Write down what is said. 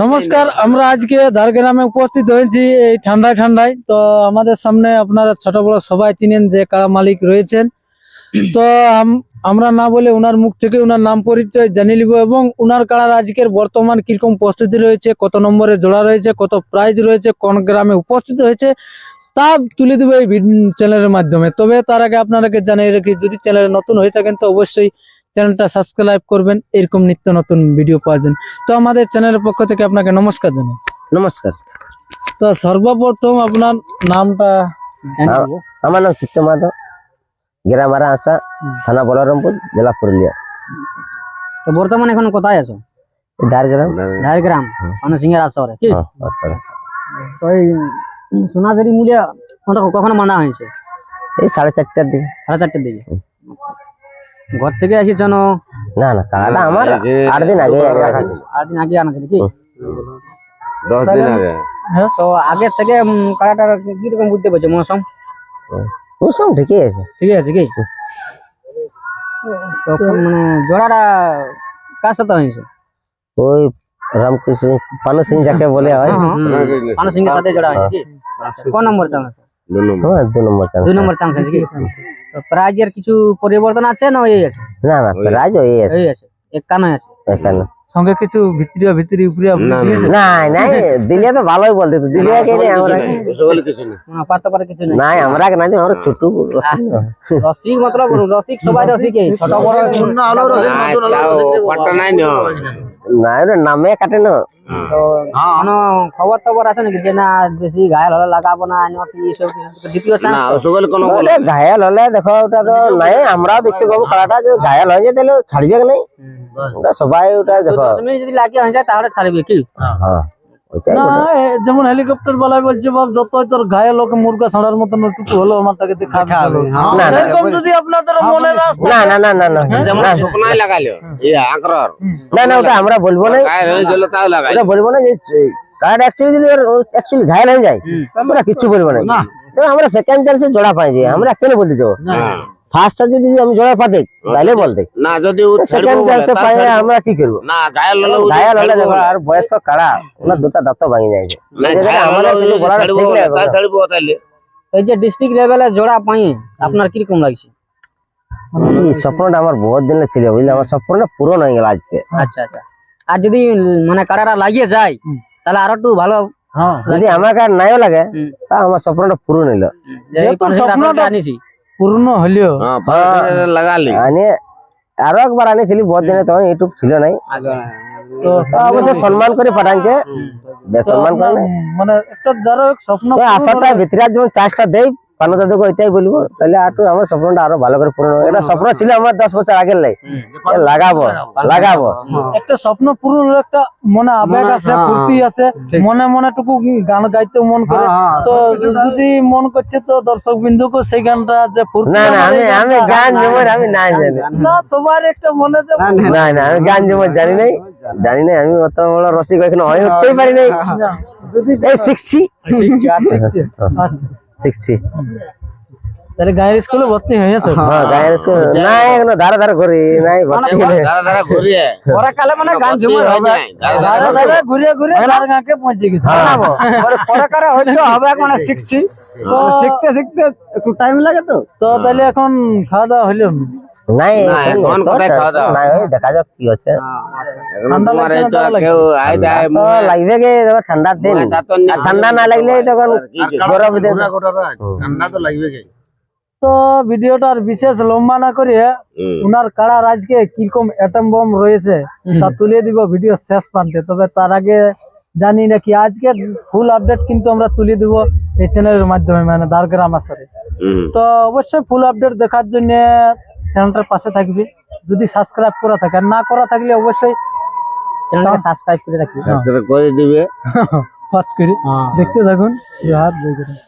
নমস্কার আমরা আজকে ঝাড়গ্রামে উপস্থিত হয়েছি এই ঠান্ডায় ঠান্ডায়। তো আমাদের সামনে আপনারা ছোট বড় সবাই চিনেন যে কারা মালিক রয়েছেন। তো আম- আমরা না বলে ওনার মুখ থেকে ওনার নাম পরিচয় জানিয়ে নিব এবং ওনার কাড়ার আজকের বর্তমান কীরকম প্রস্তুতি রয়েছে কত নম্বরে জোড়া রয়েছে কত প্রাইজ রয়েছে কোন গ্রামে উপস্থিত হয়েছে তা তুলে দেবো এই চ্যানেলের মাধ্যমে। তবে তার আগে আপনারাকে জানিয়ে রাখি যদি চ্যানেলে নতুন হয়ে থাকেন তো অবশ্যই চ্যানেলটা সাবস্ক্রাইব করবেন এরকম নিত্য নতুন ভিডিও পাওয়ার জন্য। তো আমাদের চ্যানেলের পক্ষ থেকে আপনাকে নমস্কার জানাই। নমস্কার। তো সর্বপ্রথম আপনার নামটা আমার নাম চিত্ত মাধব গ্রাম আসা থানা বলরামপুর জেলা পুরুলিয়া। তো বর্তমানে এখন কোথায় আছো? ঝাড়গ্রাম ঝাড়গ্রাম মানে সিঙ্গার কি? হ্যাঁ, আচ্ছা। তো সোনাঝুরি মূল্য কখনো মানা হয়েছে? এই সাড়ে চারটার দিকে। সাড়ে চারটের দিকে? ঘর থেকে আসিস না না কালাটা আমার আট দিন আগে রাখা ছিল। আট দিন আগে আনা ছিল কি? দশ দিন আগে। তো আগের থেকে উম, কাড়াটার কীরকম বুঝতে পারছ মৌসুম? মৌসুম ঠিকই আছে। ঠিক আছে কি? তো মানে জোড়াটা কার সাথে হয়েছে? ওই রামকৃষ্ণ পানু সিং যাকে বলে হয় পানু সিংহের সাথে জোড়া হয়েছে কি কোন নম্বর চান্স আছে দু নম্বর। হ্যাঁ দু নম্বর চান্স দুই নম্বর চান্স আছে কি তো প্রাইজের কিছু পরিবর্তন আছে না এই আছে না না রাজ ওই আছে এই আছে একান্ন আছে এখানে সঙ্গে কিছু ভিতরিয়া ভিতরি উপরে না, না, নাই নাই দিলিয়া তো ভালোই বলতে তো দিলিয়া কে নেই আমরা কিছু না, কিছু আমরা ছোট রসিক মতলব রসিক সবাই রসিক ছোট বড় নাই ন না ওটা নামে কাটে না। তো কোনো খবর টবর আছে নাকি যে না বেশি ঘায়াল হলে লাগাবো না না কি সব কিছু দ্বিতীয় চান্স না রসগোল্লা কোনো বলে ওটা ঘায়াল হলে দেখো ওটা তো নাই আমরাও দেখতে পাবো খেলাটা যে ঘায়াল হয়ে যায় তাহলে ছাড়বে কি নাই? ওটা সবাই ওটা দেখো। যদি লাগিয়ে হয়ে যায় তাহলে ছাড়বে কি? হ্যাঁ। না যেমন হেলিকপ্টার বেলায় বলছে বাপ যতই তোর গায়ে লোকে মুরগা ছাড়ার মতন একটু হলো দেখাবে। না, না। এরকম যদি আপনাদের মনে রাস্তা না না না না না যেমন না, শুকনাই লাগাইলো। ইয়া আঁকড়র না না ওটা আমরা বলব না। গায়ে হয়ে গেল তাও লাগাই। ওটা বলব না যে কার্ড অ্যাকচুয়ালি যদি অ্যাকচুয়ালি ঘায়াল হয়ে যায় আমরা কিচ্ছু বলব না। আমরা সেকেন্ড চান্সে জোড়া পাই যে আমরা কেন বলতে যাব ফার্স্ট যদি আমি জোড়া পাতে তাহলে বলতে না যদি সেকেন্ড চান্সে তা আমরা কি করব? না ঘায়াল হলে ও ঘায়াল হলে ছাড়বো দেখো বলে। আর বয়স কাড়া ওনার দুটা দাঁত ভাঙে যায় না এই জায়গায় ঘায়াল হলে আমাদের কিছু বলার ছাড়বো নাই তাহলে এই যে ডিস্ট্রিক্ট লেভেলে জোড়া পাই আপনার কীরকম লাগছে? এই স্বপ্নটা আমার বহুত দিনে ছিল বুঝলি? আমার স্বপ্নটা পূরণ হয়ে গেল আজকে। আচ্ছা আচ্ছা। আর যদি মানে কাড়াটা লাগিয়ে যায় তাহলে আরও একটু ভালো হ্যাঁ যদি আমাকে আর নাইও লাগে তা আমার স্বপ্নটা পূরণ স্বপ্নটা- আনিছি। পূর্ণ হলেও। হ্যাঁ পাঁচ লাগালি। আনি আরও একবার আনেছিলি বহুত দিনে তখন ইউটিউব ছিল নাই। আচ্ছা। অবশ্য সম্মান করে পাঠানছে বেসম্মান করে নাই। মানে একটা যারা স্বপ্ন আশাটা ভিতরে যেমন চাষটা দেই পানো দাদুকে ওইটাই বলব তাহলে আর আমার স্বপ্নটা আরও ভালো করে পূরণ হবে। এটা স্বপ্ন ছিল আমার দশ বছর আগের লাই। লাগাবো লাগাবো। একটা স্বপ্ন পূরণ হলে একটা মনে আবেগ আছে হ্যাঁ, ফুর্তি আছে মনে মনে টুকু গান গাইতে মন করে। তো যদি মন করছে তো দর্শক বিন্দুকে সেই গানটা যে ফুর্তি না না আমি আমি গান জমর আমি নাই জানি। না সবার একটা মনে যে না না আমি গান জমর জানি নাই। জানি নাই আমি অত বড় রসিক এখনও হয়ে উঠতেই পারি নাই। যদি এই শিখছি। আচ্ছা। শিখছি তাহলে গায়ের স্কুলে ভর্তি হয়েছে হ্যাঁ গায়ের স্কুল। নাই এখনও ধারে ধারে করি নাই ভর্তি হলে দাদা ঘুরিয়ে। কালে মানে গান হবে। ধারে ধারে ঘুরে ঘুরে তার গাঁকে পৌঁছে গেছে। পরে কারে হয়তো হবে মানে শিখছি। শিখতে শিখতে একটু টাইম লাগে তো। তো তাহলে এখন খাওয়া দাওয়া হইল নাই এখন এখন কোথায় খাওয়া দাওয়া? নাই দেখা যাক কি হচ্ছে। না, লাগবে গে দেখো ঠান্ডার দিন। ঠান্ডা না লাগলে তখন গরম ঠান্ডা তো লাগবে তো ভিডিওটা আর বিশেষ লম্বা না করে উনার কাড়া আজকে কীরকম অ্যাটম বম রয়েছে তা তুলে দিব ভিডিও শেষ প্রান্তে। তবে তার আগে জানি নাকি আজকে ফুল আপডেট কিন্তু আমরা তুলে দিব এই চ্যানেলের মাধ্যমে মানে দারগ্রাম আসরে তো অবশ্যই ফুল আপডেট দেখার জন্য চ্যানেলটার পাশে থাকবে। যদি সাবস্ক্রাইব করা থাকে আর না করা থাকলে অবশ্যই চ্যানেলটাকে সাবস্ক্রাইব করে রাখি করে দিবে। পাঁচ করে দেখতে থাকুন। হাত দেখে।